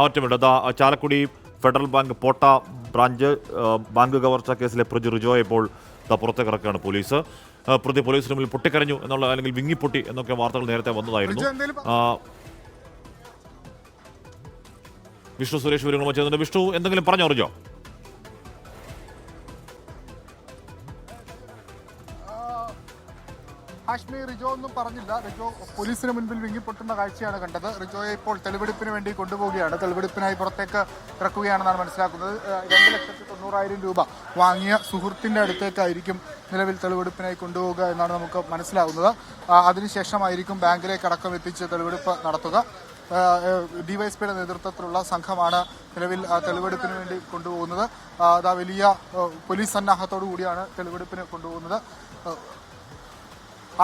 ആ അതാ Chalakudy Federal Bank Potta branch bank കവർച്ച കേസിലെ പ്രതി റിജോയെ ഇപ്പോൾ പുറത്തേക്ക് ഇറക്കുകയാണ് പോലീസ്. പ്രതി പോലീസിന് മുന്നിൽ പൊട്ടിക്കരഞ്ഞു എന്നുള്ള അല്ലെങ്കിൽ വിങ്ങിപ്പൊട്ടി എന്നൊക്കെ വാർത്തകൾ നേരത്തെ വന്നതായിരുന്നു. വിഷ്ണു സുരേഷ് വിവരങ്ങൾ ചെയ്യുന്നുണ്ട് വിഷ്ണു എന്തെങ്കിലും പറഞ്ഞോ റിജോ? ഹാഷ്മി റിജോ ഒന്നും പറഞ്ഞില്ല. റിജോ പോലീസിന് മുൻപിൽ വിങ്ങിപ്പൊട്ടുന്ന കാഴ്ചയാണ് കണ്ടത്. റിജോയെ ഇപ്പോൾ തെളിവെടുപ്പിന് വേണ്ടി കൊണ്ടുപോവുകയാണ്. തെളിവെടുപ്പിനായി പുറത്തേക്ക് ഇറക്കുകയാണെന്നാണ് മനസ്സിലാക്കുന്നത്. രണ്ട് ലക്ഷത്തി തൊണ്ണൂറായിരം രൂപ വാങ്ങിയ സുഹൃത്തിന്റെ അടുത്തേക്കായിരിക്കും നിലവിൽ തെളിവെടുപ്പിനായി കൊണ്ടുപോവുക എന്നാണ് നമുക്ക് മനസ്സിലാകുന്നത് ആ, അതിനുശേഷമായിരിക്കും ബാങ്കിലേക്ക് അടക്കം എത്തിച്ച് തെളിവെടുപ്പ് നടത്തുക. ഡിവൈഎസ്പിയുടെ നേതൃത്വത്തിലുള്ള സംഘമാണ് നിലവിൽ തെളിവെടുപ്പിന് വേണ്ടി കൊണ്ടുപോകുന്നത്. അതാ വലിയ പോലീസ് സന്നാഹത്തോടു കൂടിയാണ് തെളിവെടുപ്പിന് കൊണ്ടുപോകുന്നത്.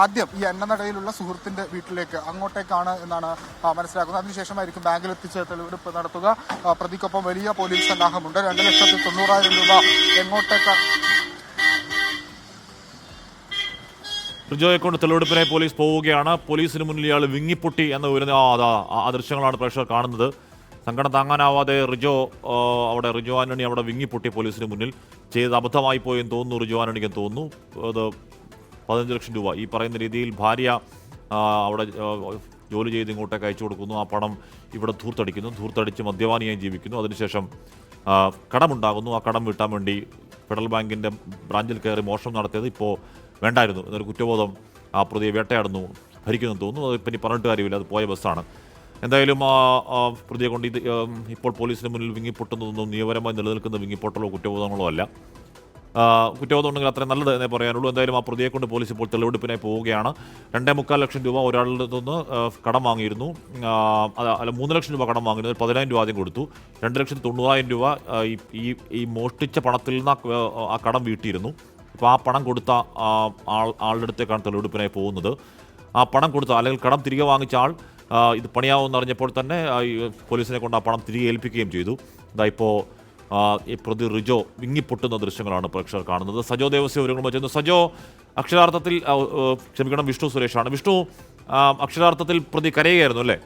ആദ്യം ഈ എണ്ണനടയിലുള്ള സുഹൃത്തിന്റെ വീട്ടിലേക്ക് അങ്ങോട്ടേക്കാണ് എന്നാണ് മനസ്സിലാക്കുന്നത്. അതിനുശേഷമായിരിക്കും ബാങ്കിൽ എത്തിച്ച് തെളിവെടുപ്പ് നടത്തുക. പ്രതിക്കൊപ്പം വലിയ പോലീസ് സന്നാഹമുണ്ട്. രണ്ട് ലക്ഷത്തി തൊണ്ണൂറായിരം രൂപ എങ്ങോട്ടേക്ക്? റിജോയെ കൊണ്ട് തെളിവെടുപ്പിനായി പോലീസ് പോവുകയാണ്. പോലീസിന് മുന്നിൽ ഇയാൾ വിങ്ങിപ്പൊട്ടി എന്ന വിവരം ആ ദൃശ്യങ്ങളാണ് പ്രേക്ഷകർ കാണുന്നത്. സങ്കടം താങ്ങാനാവാതെ റിജോ അവിടെ റിജോ ആന്റണി അവിടെ വിങ്ങിപ്പൊട്ടി പോലീസിന് മുന്നിൽ. ചെയ്ത് അബദ്ധമായി പോയെന്ന് തോന്നുന്നു റിജോ ആന്റണിക്ക് തോന്നുന്നു. അത് പതിനഞ്ച് ലക്ഷം രൂപ. ഈ പറയുന്ന രീതിയിൽ ഭാര്യ അവിടെ ജോലി ചെയ്ത് ഇങ്ങോട്ടേക്ക് അയച്ചു കൊടുക്കുന്നു. ആ പണം ഇവിടെ ധൂർത്തടിക്കുന്നു. ധൂർത്തടിച്ച് മദ്യപാനിയായി ജീവിക്കുന്നു. അതിനുശേഷം കടമുണ്ടാകുന്നു. ആ കടം വിട്ടാൻ വേണ്ടി ഫെഡറൽ ബാങ്കിന്റെ ബ്രാഞ്ചിൽ കയറി മോഷണം നടത്തിയത് ഇപ്പോൾ വേണ്ടായിരുന്നു. എന്നൊരു കുറ്റബോധം ആ പ്രതിയെ വേട്ടയാടുന്നു ഭരിക്കുന്നു തോന്നുന്നു. അത് ഇനി പറഞ്ഞിട്ട് കാര്യമില്ല. അത് പോയ ബസ്സാണ്. എന്തായാലും ആ പ്രതിയെ കൊണ്ട് ഇത് ഇപ്പോൾ പോലീസിന് മുന്നിൽ വിങ്ങിപ്പൊട്ടുന്നതൊന്നും നിയമപരമായി നിലനിൽക്കുന്ന വിങ്ങിപ്പൊട്ടലോ കുറ്റബോധങ്ങളോ അല്ല. ആ, കുറ്റബോധം ഉണ്ടെങ്കിൽ അത്രയും നല്ലത് എന്നേ പറയാനുള്ളൂ. എന്തായാലും ആ പ്രതിയെ കൊണ്ട് പോലീസ് ഇപ്പോൾ തെളിവെടുപ്പിനായി പോവുകയാണ്. രണ്ടേ മുക്കാൽ ലക്ഷം രൂപ ഒരാളുടെ നിന്ന് കടം വാങ്ങിയിരുന്നു. അല്ല- മൂന്ന് ലക്ഷം രൂപ കടം വാങ്ങിയിരുന്നു. പതിനായിരം രൂപ ആദ്യം കൊടുത്തു. രണ്ട് ലക്ഷത്തി തൊണ്ണൂറായിരം രൂപ ഈ- ഈ മോഷ്ടിച്ച പണത്തിൽ നിന്ന് ആ, കടം വീട്ടിയിരുന്നു. അപ്പോൾ ആ പണം കൊടുത്ത ആൾ ആളുടെ അടുത്തേക്കാണ് തെളിവെടുപ്പിനായി പോകുന്നത്. ആ പണം കൊടുത്ത അല്ലെങ്കിൽ കടം തിരികെ വാങ്ങിച്ച ആൾ ഇത് പണിയാവുമെന്ന് അറിഞ്ഞപ്പോൾ തന്നെ പോലീസിനെ കൊണ്ട് ആ പണം തിരികെ ഏൽപ്പിക്കുകയും ചെയ്തു. ഇതാ ഇപ്പോൾ പ്രതി റിജോ വിങ്ങിപ്പൊട്ടുന്ന ദൃശ്യങ്ങളാണ് പ്രേക്ഷകർ കാണുന്നത്. സജോ ദേവസ്യ വിവരങ്ങളുമായി വെച്ചിരുന്നു സജോ അക്ഷരാർത്ഥത്തിൽ ക്ഷമിക്കണം വിഷ്ണു സുരേഷാണ്. വിഷ്ണു അക്ഷരാർത്ഥത്തിൽ പ്രതി കരയുകയായിരുന്നു അല്ലേ?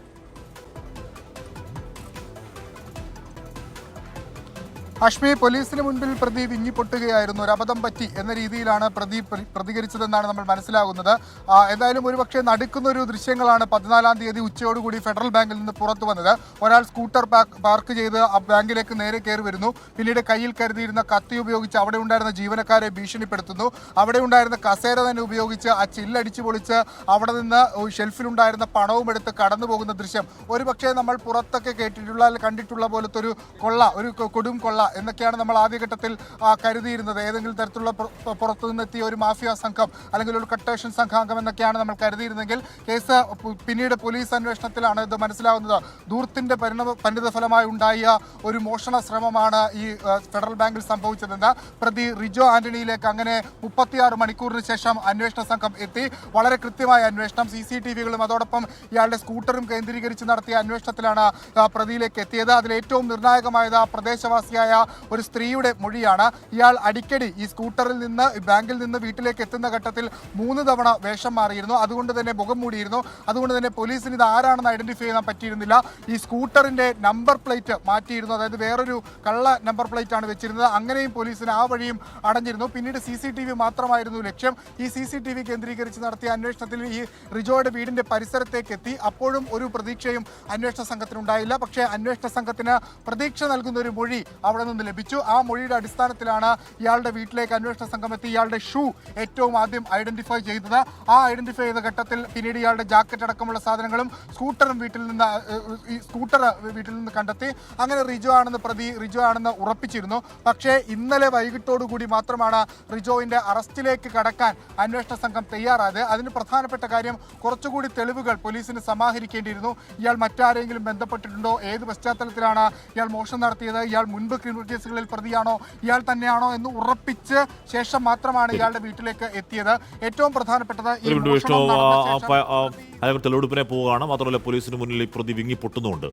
അഷ്മി പോലീസിന് മുൻപിൽ പ്രതി വിങ്ങിപ്പൊട്ടുകയായിരുന്നു ഒരു അബദ്ധം പറ്റി എന്ന രീതിയിലാണ് പ്രതി പ്ര- പ്രതികരിച്ചതെന്നാണ് നമ്മൾ മനസ്സിലാകുന്നത്. എന്തായാലും ഒരുപക്ഷെ നടുക്കുന്ന ഒരു ദൃശ്യങ്ങളാണ് പതിനാലാം തീയതി ഉച്ചയോടുകൂടി ഫെഡറൽ ബാങ്കിൽ നിന്ന് പുറത്തു വന്നത്. ഒരാൾ സ്കൂട്ടർ പാർക്ക് ചെയ്ത് ആ ബാങ്കിലേക്ക് നേരെ കയറി വരുന്നു. പിന്നീട് കയ്യിൽ കരുതിയിരുന്ന കത്തി ഉപയോഗിച്ച് അവിടെ ഉണ്ടായിരുന്ന ജീവനക്കാരെ ഭീഷണിപ്പെടുത്തുന്നു. അവിടെ ഉണ്ടായിരുന്ന കസേര തന്നെ ഉപയോഗിച്ച് ആ ചില്ലടിച്ചു പൊളിച്ച് അവിടെ നിന്ന് ഷെൽഫിലുണ്ടായിരുന്ന പണവും എടുത്ത് കടന്നു പോകുന്ന ദൃശ്യം. ഒരുപക്ഷെ നമ്മൾ പുറത്തൊക്കെ കേട്ടിട്ടുള്ള കണ്ടിട്ടുള്ള പോലത്തെ ഒരു കൊള്ള ഒരു കൊടും കൊള്ള എന്നൊക്കെയാണ് നമ്മൾ ആദ്യഘട്ടത്തിൽ കരുതിയിരുന്നത്. ഏതെങ്കിലും തരത്തിലുള്ള പുറത്തുനിന്നെത്തിയ ഒരു മാഫിയ സംഘം അല്ലെങ്കിൽ ഒരു കട്ടേഷൻ സംഘാംഗം എന്നൊക്കെയാണ് നമ്മൾ കരുതിയിരുന്നെങ്കിൽ കേസ് പിന്നീട് പോലീസ് അന്വേഷണത്തിലാണ് ഇത് മനസ്സിലാവുന്നത്. ദൂർത്തിന്റെ പരിണമ പരിണിത ഫലമായി ഉണ്ടായ ഒരു മോഷണ ശ്രമമാണ് ഈ ഫെഡറൽ ബാങ്കിൽ സംഭവിച്ചതെന്ന് പ്രതി റിജോ ആന്റണിയിലേക്ക് അങ്ങനെ മുപ്പത്തിയാറ് മണിക്കൂറിന് ശേഷം അന്വേഷണ സംഘം എത്തി. വളരെ കൃത്യമായ അന്വേഷണം സി സി ടി വികളും അതോടൊപ്പം ഇയാളുടെ സ്കൂട്ടറും കേന്ദ്രീകരിച്ച് നടത്തിയ അന്വേഷണത്തിലാണ് പ്രതിയിലേക്ക് എത്തിയത്. അതിൽ ഏറ്റവും നിർണായകമായത് ആ ഒരു സ്ത്രീയുടെ മൊഴിയാണ്. ഇയാൾ അടിക്കടി ഈ സ്കൂട്ടറിൽ നിന്ന് ബാങ്കിൽ നിന്ന് വീട്ടിലേക്ക് എത്തുന്ന ഘട്ടത്തിൽ മൂന്ന് തവണ വേഷം മാറിയിരുന്നു. അതുകൊണ്ട് തന്നെ മുഖം മൂടിയിരുന്നു. അതുകൊണ്ട് തന്നെ പോലീസിന് ഇത് ആരാണെന്ന് ഐഡന്റിഫൈ ചെയ്യാൻ പറ്റിയിരുന്നില്ല. ഈ സ്കൂട്ടറിന്റെ നമ്പർ പ്ലേറ്റ് മാറ്റിയിരുന്നു. അതായത് വേറൊരു കള്ള നമ്പർ പ്ലേറ്റ് ആണ് വെച്ചിരുന്നത്. അങ്ങനെയും പോലീസിന് ആ വഴിയും അടഞ്ഞിരുന്നു. പിന്നീട് സി സി ടി വി മാത്രമായിരുന്നു ലക്ഷ്യം. ഈ സി സി ടി വി കേന്ദ്രീകരിച്ച് നടത്തിയ അന്വേഷണത്തിൽ ഈ റിജോയുടെ വീടിന്റെ പരിസരത്തേക്ക് എത്തി. അപ്പോഴും ഒരു പ്രതീക്ഷയും അന്വേഷണ സംഘത്തിനുണ്ടായില്ല. പക്ഷേ അന്വേഷണ സംഘത്തിന് പ്രതീക്ഷ നൽകുന്ന ഒരു മൊഴി അവിടെ നിന്ന് ലഭിച്ചു. ആ മൊഴിയുടെ അടിസ്ഥാനത്തിലാണ് ഇയാളുടെ വീട്ടിലേക്ക് അന്വേഷണ സംഘം എത്തി. ഇയാളുടെ ഷൂ ഏറ്റവും ആദ്യം ഐഡന്റിഫൈ ചെയ്തത്. ആ ഐഡന്റിഫൈ ചെയ്ത ഘട്ടത്തിൽ പിന്നീട് ഇയാളുടെ ജാക്കറ്റ് അടക്കമുള്ള സാധനങ്ങളും സ്കൂട്ടറും വീട്ടിൽ നിന്ന് ഈ സ്കൂട്ടർ വീട്ടിൽ നിന്ന് കണ്ടെത്തി. അങ്ങനെ റിജോ ആണെന്ന് പ്രതി റിജോ ആണെന്ന് ഉറപ്പിച്ചിരുന്നു. പക്ഷേ ഇന്നലെ വൈകിട്ടോടുകൂടി മാത്രമാണ് റിജോവിന്റെ അറസ്റ്റിലേക്ക് കടക്കാൻ അന്വേഷണ സംഘം തയ്യാറായത്. അതിന് പ്രധാനപ്പെട്ട കാര്യം കുറച്ചുകൂടി തെളിവുകൾ പോലീസിന് സമാഹരിക്കേണ്ടിയിരുന്നു. ഇയാൾ മറ്റാരെങ്കിലും ബന്ധപ്പെട്ടിട്ടുണ്ടോ? ഏത് പശ്ചാത്തലത്തിലാണ് ഇയാൾ മോഷണം നടത്തിയത്? ഇയാൾ മുൻപ് ക്രിമിനൽ കേസുകളിൽ പ്രതിയാണോ? ഇയാൾ തന്നെയാണോ എന്ന് ഉറപ്പിച്ച് ശേഷം മാത്രമാണ് ഇയാളുടെ വീട്ടിലേക്ക് എത്തിയത്. ഏറ്റവും പ്രധാനപ്പെട്ടത് തെളിവെടുപ്പിനെ പോവുകയാണ്. മാത്രമല്ല പോലീസിന് മുന്നിൽ ഈ പ്രതി വിങ്ങിപ്പൊട്ടുന്നുമുണ്ട്